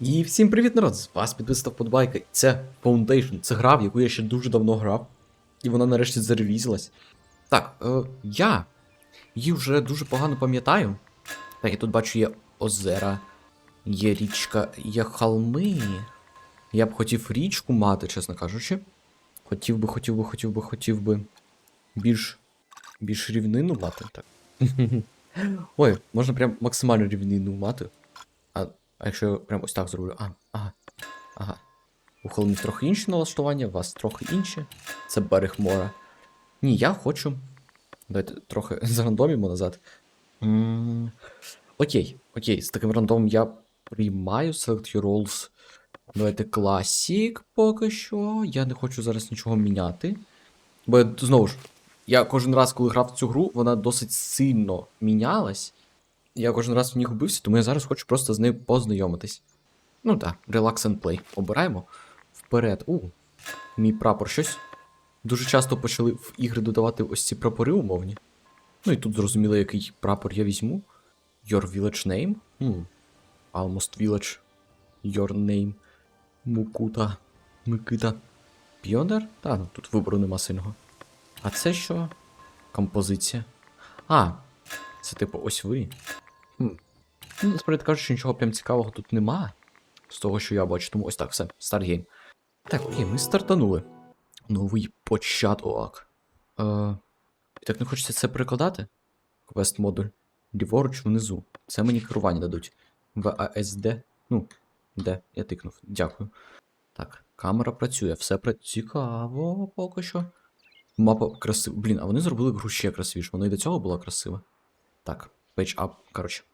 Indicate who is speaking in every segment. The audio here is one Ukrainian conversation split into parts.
Speaker 1: І всім привіт, народ! З вас підписав подбайка. І Це Foundation, це гра, в яку я ще дуже давно грав. І вона нарешті заревізилась. Так, е, я її вже дуже погано пам'ятаю. Так, я тут бачу, є озера, є річка, є холми. Я б хотів річку мати, чесно кажучи. Хотів би, хотів би, хотів би, хотів би більш. більш рівнину мати. Так. Ой, можна прям максимально рівнину мати. А, а якщо я прям ось так зроблю. А, ага. Ага. У холмів трохи інші налаштування, у вас трохи інші. Це берег мора. Ні, я хочу. Давайте трохи зарандомімо назад. м Окей, окей, з таким рандомом я приймаю Select Your Roles. Давайте Classic поки що. Я не хочу зараз нічого міняти. Бо знову ж, я кожен раз, коли грав в цю гру, вона досить сильно мінялась. Я кожен раз в них губився, тому я зараз хочу просто з нею познайомитись. Ну так, Relax and Play. Обираємо. Вперед. У, мій прапор щось. Дуже часто почали в ігри додавати ось ці прапори умовні. Ну і тут зрозуміло, який прапор я візьму. Your Village Name. Хм. Almost Village. Your Name. Мукута. Микита. Піонер? Та, ну тут вибору нема сильного. А це що? Композиція. А, це типу ось ви. Хм. Ну, насправді кажучи, нічого прям цікавого тут нема. З того, що я бачу, тому ось так, все, стартгейм. Так, окей, ми стартанули. Новий початок. Е, і так не хочеться це перекладати? Квест модуль. Ліворуч внизу. Це мені керування дадуть. VASD. Ну, де? Я тикнув. Дякую. Так, камера працює, все працює. Цікаво поки що. Мапа красива. Блін, а вони зробили гру ще красивіше. Воно і до цього була красива. Так, up, коротше.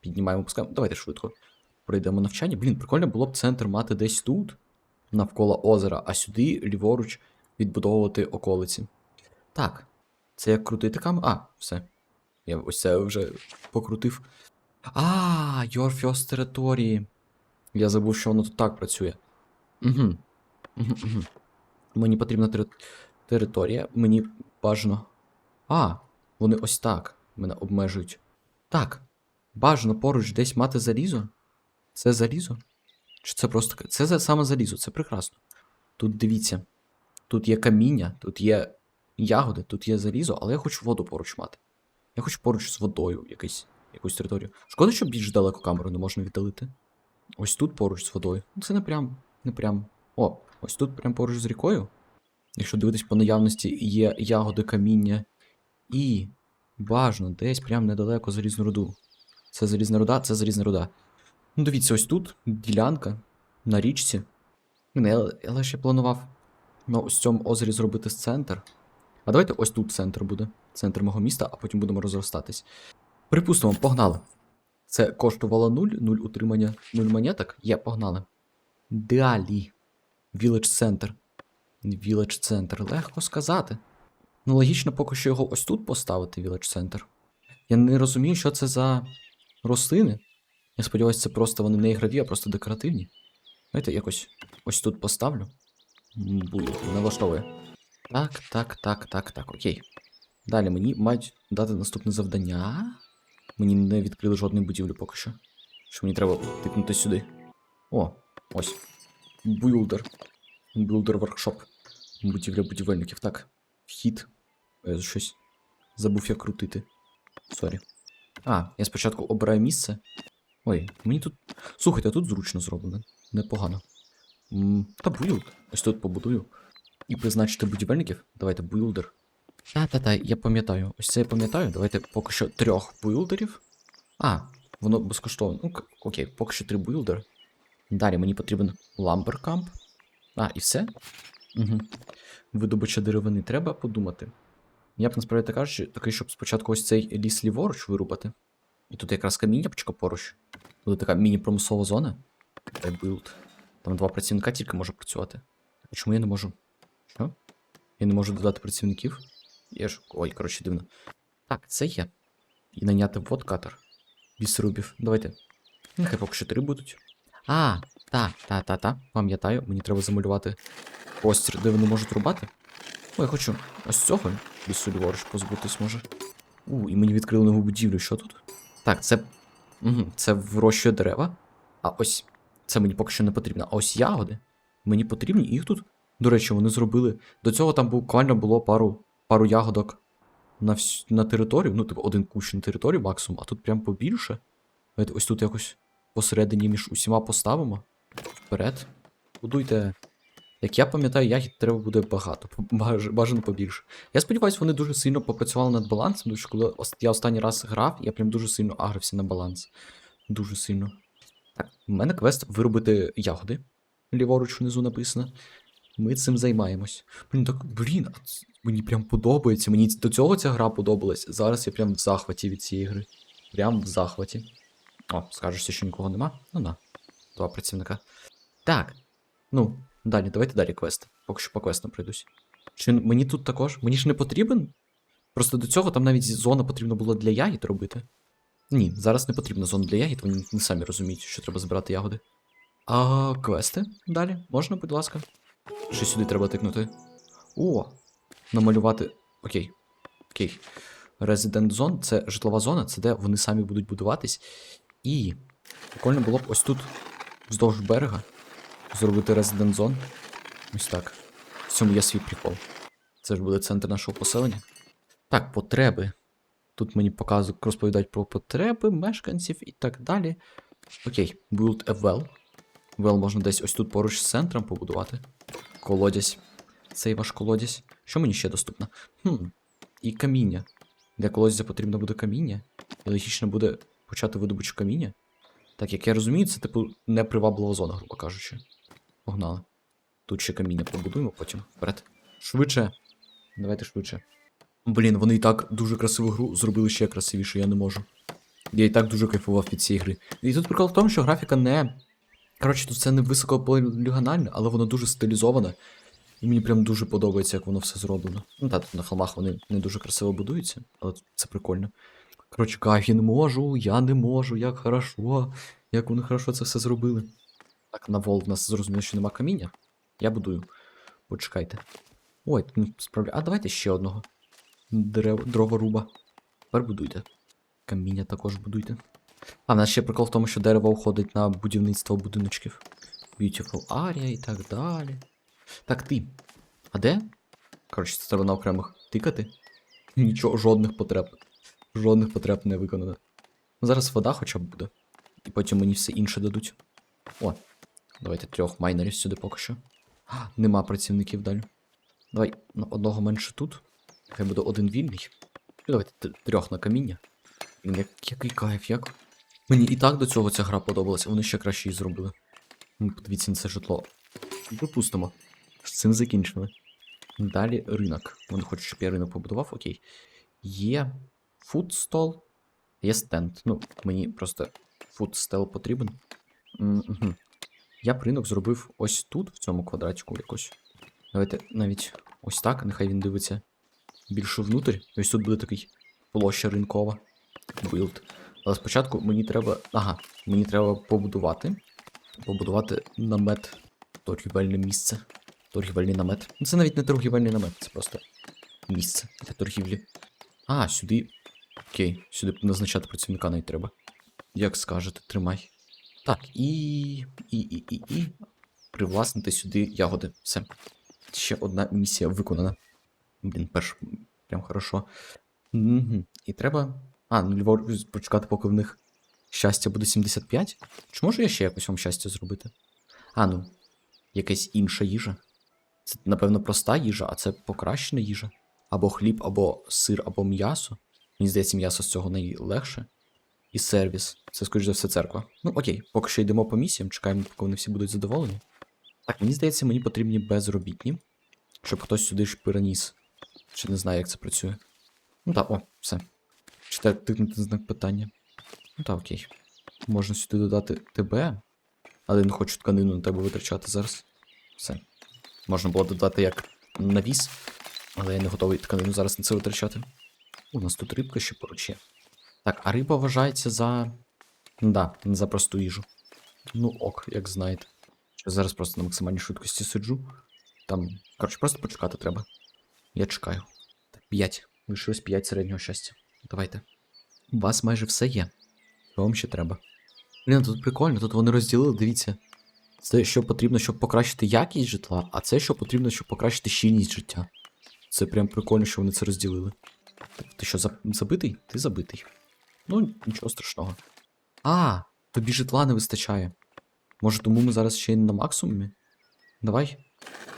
Speaker 1: Піднімаємо, пускаємо. Давайте швидко. Пройдемо навчання. Блін, прикольно було б центр мати десь тут, навколо озера, а сюди, ліворуч, відбудовувати околиці. Так. Це як крутити камеру. А, все. Я ось це вже покрутив. А, Your First Territory. Я забув, що воно тут так працює. Угу, угу. Мені потрібна тери... територія. Мені бажано. А, вони ось так мене обмежують. Так. Бажано поруч десь мати залізо. Це залізо? Чи це просто. Це саме залізо, це прекрасно. Тут дивіться. Тут є каміння, тут є ягоди, тут є залізо, але я хочу воду поруч мати. Я хочу поруч з водою якийсь, якусь територію. Шкода, що більш далеко камеру не можна віддалити. Ось тут поруч з водою. Ну, Це не прям, не прям. О, ось тут прям поруч з рікою. Якщо дивитись по наявності, є ягоди каміння. І бажано десь прям недалеко залізну руду. Це залізна руда, це залізна руда. Ну, дивіться, ось тут ділянка на річці. Не, але- ще планував на ось цьому озері зробити центр. А давайте ось тут центр буде. Центр мого міста, а потім будемо розростатись. Припустимо, погнали. Це коштувало 0, 0 утримання, 0 монеток. Є, погнали. Далі. Village Center. Village Center. Легко сказати. Ну, логічно поки що його ось тут поставити, Village Center. Я не розумію, що це за рослини. Я сподіваюся, це просто вони не ігрові, а просто декоративні. Знаєте, якось ось тут поставлю. Не влаштовує. Так, так, так, так, так, окей. Далі мені мають дати наступне завдання. Мені не відкрили жодної будівлі поки що. Що мені треба тикнути сюди. О, ось. Builder. Builder Workshop. Будівля будівельників. Так. Вхід. Е, щось. Забув я крутити. Сорі. А, я спочатку обираю місце. Ой, мені тут. Слухайте, а тут зручно зроблено. Непогано. М, Та build. Ось тут побудую. І призначити будівельників. Давайте буілдер. Та-та-та, я пам'ятаю. Ось це я пам'ятаю. Давайте поки що трьох буілдерів. А, воно безкоштовно. Ну, окей, поки що три буілдери. Далі мені потрібен ламберкамп. А, і все? Угу. Видобича деревини треба подумати. Я б насправді кажучи, такий, щоб спочатку ось цей ліс ліворуч вирубати. І тут якраз каміннячко поруч. Буде така міні-промислова зона. Дай билд. Там два працівника тільки може працювати. А чому я не можу? Що? Я не можу додати працівників? Я ж. Ой, коротше, дивно. Так, це є. І наняти водкатер. Лісорубів. Давайте. Нехай поки що три будуть. А, та, та, та, та. Пам'ятаю, мені треба замалювати простір, де вони можуть рубати. О, я хочу ось цього лісу ліворуч позбутись може. У, і мені відкрили нову будівлю. Що тут? Так, це. Угу, це вирощує дерева. А ось Це мені поки що не потрібно. А ось ягоди. Мені потрібні, їх тут, до речі, вони зробили. До цього там буквально було пару, пару ягодок на, всь... на територію. Ну, типу, один кущ на територію максимум, а тут прям побільше. Ось тут якось посередині між усіма поставимо. Вперед. Будуйте. Як я пам'ятаю, ягід треба буде багато, бажано побільше. Я сподіваюся, вони дуже сильно попрацювали над балансом, тому що коли я останній раз грав, я прям дуже сильно агрився на баланс. Дуже сильно. Так, у мене квест виробити ягоди. Ліворуч внизу написано. Ми цим займаємось. Блін, так, блін, мені прям подобається. Мені до цього ця гра подобалась. Зараз я прям в захваті від цієї гри. Прям в захваті. О, скажешся, що нікого нема? Ну на. Два працівника. Так. Ну, далі, давайте далі квест. Поки що по квестам пройдусь. Чи мені тут також? Мені ж не потрібен? Просто до цього там навіть зона потрібна була для ягід робити. Ні, зараз не потрібна зона для ягід, вони не самі розуміють, що треба збирати ягоди. А квести далі? Можна, будь ласка? Що сюди треба тикнути? О! Намалювати. Окей. Окей. Resident Zone це житлова зона, це де вони самі будуть будуватись. І прикольно було б ось тут, вздовж берега, зробити Resident Zone. Ось так. В цьому є свій прикол. Це ж буде центр нашого поселення. Так, потреби. Тут мені показують, розповідають про потреби мешканців і так далі. Окей, build a well. Well можна десь ось тут поруч з центром побудувати. Колодязь. Цей ваш колодязь. Що мені ще доступно? Хм. І каміння. Для колодязя потрібно буде каміння. І логічно буде почати видобучу каміння. Так, як я розумію, це типу неприваблива зона, грубо кажучи. Погнали. Тут ще каміння побудуємо потім. Вперед. Швидше. Давайте швидше. Блін, вони і так дуже красиву гру зробили ще красивіше, я не можу. Я і так дуже кайфував від цієї гри. І тут прикол в тому, що графіка не. Коротше, тут це не високополігональне, але воно дуже стилізоване. І мені прям дуже подобається, як воно все зроблено. Ну так, тут на холмах вони не дуже красиво будуються, але це прикольно. Коротше, я не можу, я не можу, як хорошо, як вони хорошо це все зробили. Так, на вол в нас зрозуміло, що нема каміння. Я будую. Почекайте. Ой, тут не. А давайте ще одного. Дерев... Дроворуба. Тепер будуйте. Каміння також будуйте. А, в нас ще прикол в тому, що дерево уходить на будівництво будиночків. Beautiful area і так далі. Так, ти. А де? Коротше, це треба на окремих тикати. Нічого, жодних потреб. Жодних потреб не виконано. Ну, зараз вода хоча б буде. І потім мені все інше дадуть. О, давайте трьох майнерів сюди поки що. А, нема працівників далі. Давай на одного менше тут. Хай буде один вільний. І давайте трьох на каміння. Як, який кайф, як. Мені і так до цього ця гра подобалася, вони ще краще її зробили. Ну, подивіться на це житло. Припустимо. З цим закінчили. Далі ринок. Вони хочуть, щоб я ринок побудував, окей. Є фудстол, є стенд. Ну, мені просто фудстел потрібен. Угу. Я б ринок зробив ось тут, в цьому квадратику якось. Давайте навіть ось так, нехай він дивиться більше внутрь. Ось тут буде такий площа ринкова. Билд. Але спочатку мені треба. Ага, мені треба побудувати. Побудувати намет. Торгівельне місце. Торгівельний намет. Ну, Це навіть не торгівельний намет, це просто місце для торгівлі. А, сюди. Окей, сюди назначати працівника навіть треба. Як скажете, тримай. Так, і. І, і, і, і. Привласнити сюди ягоди. Все. Ще одна місія виконана. Блін, перш. Прям хорошо. Угу. І треба. А, ну ліворуч почекати, поки в них щастя буде 75. Чи можу я ще якось вам щастя зробити? А, ну, якась інша їжа. Це, напевно, проста їжа, а це покращена їжа. Або хліб, або сир, або м'ясо. Мені здається, м'ясо з цього найлегше. І сервіс. Це, скоріш за все, церква. Ну, окей, поки що йдемо по місіям, чекаємо, поки вони всі будуть задоволені. Так, мені здається, мені потрібні безробітні, щоб хтось сюди ж переніс. Чи не знаю, як це працює. Ну так, о, все. Чи тикнути знак питання. Ну так, окей. Можна сюди додати тебе, але я не хочу тканину на тебе витрачати зараз. Все. Можна було додати як навіс, але я не готовий тканину зараз на це витрачати. У нас тут рибка ще поруч є. Так, а риба вважається за. Да, за просту їжу. Ну ок, як знаєте. Я зараз просто на максимальній швидкості сиджу. Там. Коротше, просто почекати треба. Я чекаю. Так, 5. Лишилось 5 середнього щастя. Давайте. У вас майже все є. Що вам ще треба? Блін, тут прикольно, тут вони розділили, дивіться. Це що потрібно, щоб покращити якість житла, а це що потрібно, щоб покращити щільність життя. Це прям прикольно, що вони це розділили. Ти що, забитий? Ти забитий. Ну, нічого страшного. А, тобі житла не вистачає. Може, тому ми зараз ще й на максимумі? Давай.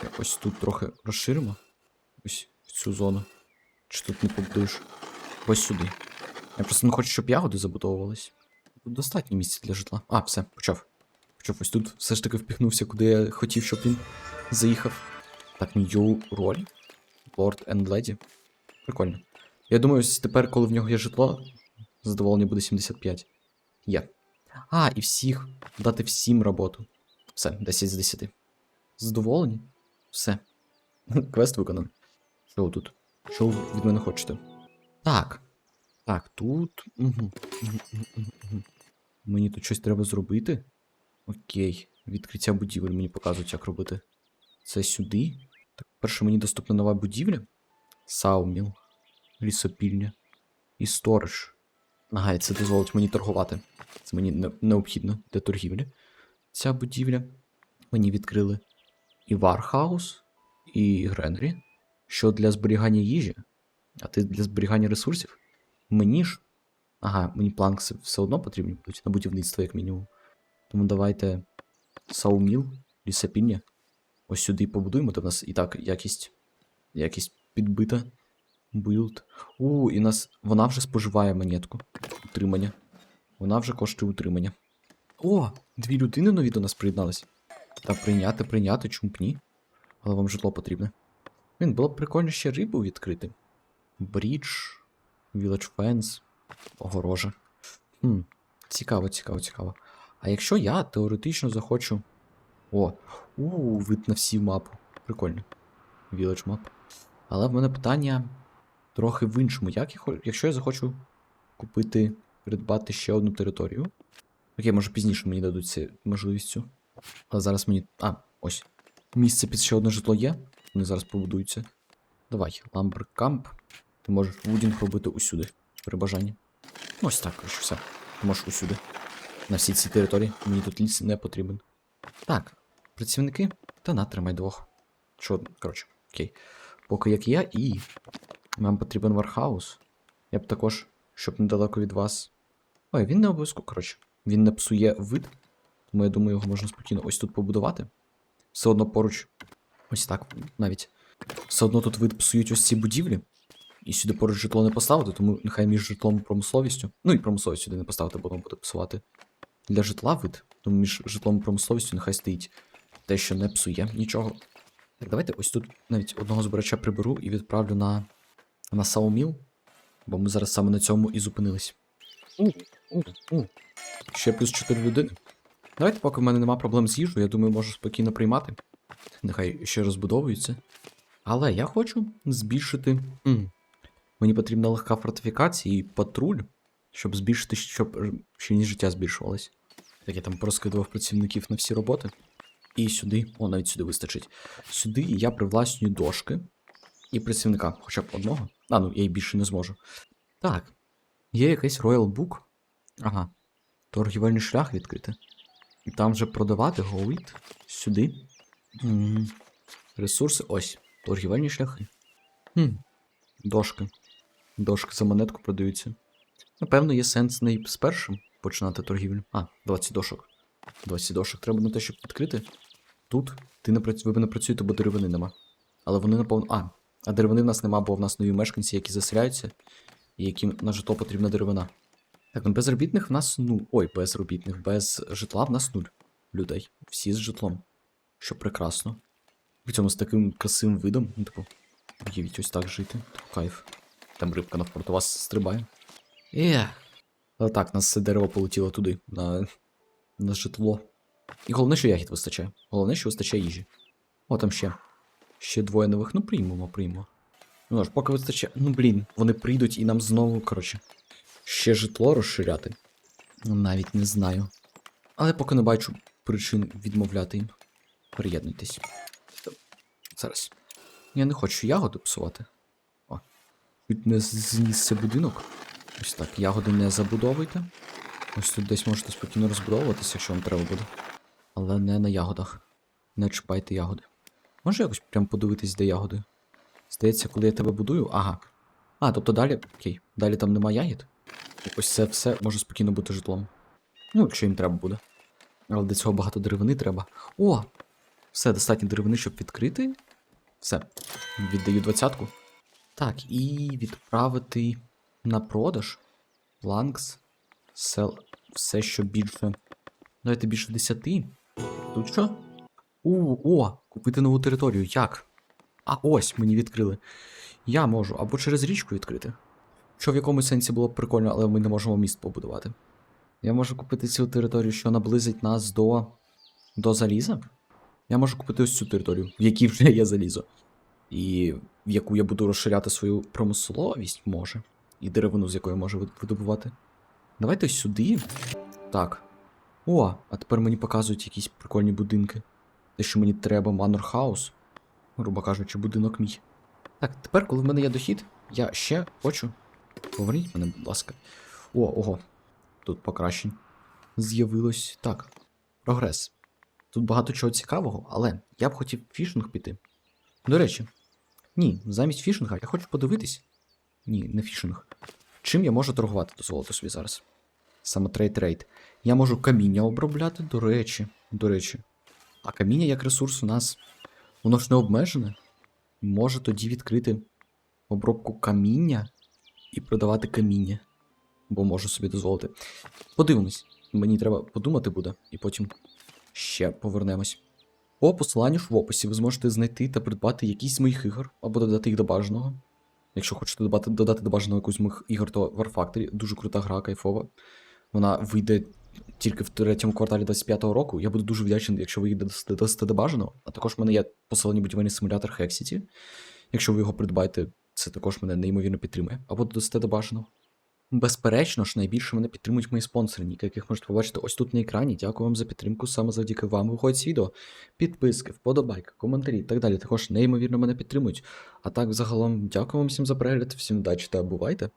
Speaker 1: Якось тут трохи розширимо. Ось в цю зону. Чи тут не побудуєш? Ось сюди. Я просто не хочу, щоб ягоди забудовувались. Тут достатньо місця для житла. А, все, почав. Почав ось тут все ж таки впіхнувся, куди я хотів, щоб він заїхав. Так, new роль. Lord and Lady. Прикольно. Я думаю, ось тепер, коли в нього є житло, задоволення буде 75. Є. А, і всіх. Дати всім роботу. Все, 10 з 10. Задоволені? Все. Квест виконаний. Що ви тут? Що ви від мене хочете? Так. Так, тут. Мені тут щось треба зробити. Окей. Відкриття будівель мені показують, як робити. Це сюди. Так, перше мені доступна нова будівля. Сауміл. Лісопільня. І сторож. Ага, і це дозволить мені торгувати. Це мені не- необхідно для торгівлі. Ця будівля. Мені відкрили і Вархаус, і Гренрі. Що для зберігання їжі, а ти для зберігання ресурсів. Мені ж. Ага, мені планкси все одно потрібні будуть на будівництво, як мінімум. Тому давайте Сауміл, лісопільня. Ось сюди побудуємо, то в нас і так якість. Якість підбита. Билд. У, і нас. Вона вже споживає монетку. Утримання. Вона вже коштує утримання. О! Дві людини нові до нас приєднались. Та прийняти, прийняти, чому б ні? Але вам житло потрібне. Він було б прикольно ще рибу відкрити. Брідж, Village Fence, огорожа. Хм, цікаво, цікаво, цікаво. А якщо я теоретично захочу. О, у, вид на всі мапу. Прикольно. Village map. Але в мене питання трохи в іншому. Як я, якщо я захочу купити, придбати ще одну територію. Окей, може пізніше мені дадуть цю можливість. Але зараз мені. А, ось. Місце під ще одне житло є. Вони зараз побудуються. Давай, ламберкамп. Ти можеш вудінг робити усюди. При бажанні. Ось так, коротше, все. Ти можеш усюди. На всій цій території. Мені тут ліс не потрібен. Так, працівники. Та на, тримай двох. Що, коротше, окей. Поки як я, і. Нам потрібен вархаус. Я б також, щоб недалеко від вас. Ой, він не обов'язково, коротше. Він не псує вид. Тому я думаю, його можна спокійно ось тут побудувати. Все одно поруч. Ось так навіть. Все одно тут вид псують ось ці будівлі. І сюди поруч житло не поставити, тому нехай між житлом і промисловістю. Ну і промисловість сюди не поставити, бо воно буде псувати. Для житла вид. Тому між житлом і промисловістю нехай стоїть те, що не псує нічого. Так, давайте ось тут навіть одного збирача приберу і відправлю на, на Сауміл. Бо ми зараз саме на цьому і зупинились. Ще плюс 4 людини. Давайте, поки в мене нема проблем з їжею, я думаю, можу спокійно приймати. Нехай ще розбудовуються. Але я хочу збільшити. М. Мені потрібна легка фортифікація і патруль, щоб збільшити, щоб е, щільність життя збільшувалась. Так я там порозкидував працівників на всі роботи. І сюди, о, навіть сюди вистачить. Сюди я привласнюю дошки і працівника, хоча б одного. А, ну я й більше не зможу. Так. Є якийсь Royal Book. Ага. Торгівельний шлях відкрити. І там вже продавати голит сюди. М, Ресурси ось. Торгівельні шляхи. Хм. Дошки. Дошки за монетку продаються. Напевно, є сенс не з першим починати торгівлю. А, 20 дошок. 20 дошок треба на те, щоб відкрити. Тут ти не працю... ви не працюєте, бо деревини нема. Але вони наповно. А, а деревини в нас нема, бо в нас нові мешканці, які заселяються, і яким на житло потрібна деревина. Так, ну безробітних в нас нуль. Ой, безробітних, без житла в нас нуль людей. Всі з житлом. Що прекрасно. В цьому з таким красивим видом. Ну, типу, уявіть ось так жити. Типу, кайф. Там рибка навпроти вас стрибає. Ех. Але так, нас все дерево полетіло туди, на, на житло. І головне, що ягід вистачає. Головне, що вистачає їжі. О, там ще. Ще двоє нових. Ну, приймемо, приймемо. Ну ж, поки вистачає. Ну, блін, вони прийдуть і нам знову, коротше. Ще житло розширяти. Ну, Навіть не знаю. Але поки не бачу причин відмовляти їм. Приєднуйтесь. Зараз. Я не хочу ягоди псувати. О. Тут не знісся будинок. Ось так, ягоди не забудовуйте. Ось тут десь можете спокійно розбудовуватися, якщо вам треба буде. Але не на ягодах. Не чіпайте ягоди. Може якось прям подивитись, де ягоди? Здається, коли я тебе будую. Ага. А, тобто далі. Окей, далі там нема ягід. Ось це все може спокійно бути житлом. Ну, якщо їм треба буде. Але для цього багато деревини треба. О! Все, достатньо деревини, щоб відкрити. Все. Віддаю двадцятку. Так, і відправити на продаж. Ланкс. Сел. Все, що більше. Давайте більше 10. Тут що? У, о, купити нову територію. Як? А ось мені відкрили. Я можу або через річку відкрити. Що в якомусь сенсі було б прикольно, але ми не можемо міст побудувати. Я можу купити цю територію, що наблизить нас до. до заліза. Я можу купити ось цю територію, в якій вже є залізо. І в яку я буду розширяти свою промисловість, може. І деревину, з якої можу вид- видобувати. Давайте сюди. Так. О, а тепер мені показують якісь прикольні будинки. Те, що мені треба Манор Хаус. Грубо кажучи, будинок мій. Так, тепер, коли в мене є дохід, я ще хочу. Поверніть мене, будь ласка. О, ого. Тут покращень. З'явилось. Так. Прогрес. Тут багато чого цікавого, але я б хотів фішинг піти. До речі, ні, замість фішинга я хочу подивитись. Ні, не фішинг. Чим я можу торгувати, дозволити собі зараз. Саме трейд-трейд. Я можу каміння обробляти, до речі. До речі. А каміння як ресурс у нас. Воно ж не обмежене. Може тоді відкрити обробку каміння і продавати каміння. Бо можу собі дозволити. Подивимось. Мені треба подумати буде, і потім ще повернемось. По посиланню ж в описі ви зможете знайти та придбати якісь з моїх ігор, або додати їх до бажаного. Якщо хочете додати, додати до бажаного якусь з моїх ігор, то War Factory дуже крута гра, кайфова. Вона вийде тільки в третьому кварталі 25-го року. Я буду дуже вдячний, якщо ви її додасте до бажаного. А також в мене є посилання будівельний симулятор Hexity. Якщо ви його придбаєте, це також мене неймовірно підтримує. Або додасте до бажаного. Безперечно ж, найбільше мене підтримують мої спонсори, яких можете побачити ось тут на екрані. Дякую вам за підтримку. Саме завдяки вам виходить відео. Підписки, вподобайки, коментарі і так далі. Також неймовірно мене підтримують. А так, загалом, дякую вам всім за перегляд, всім удачі та бувайте!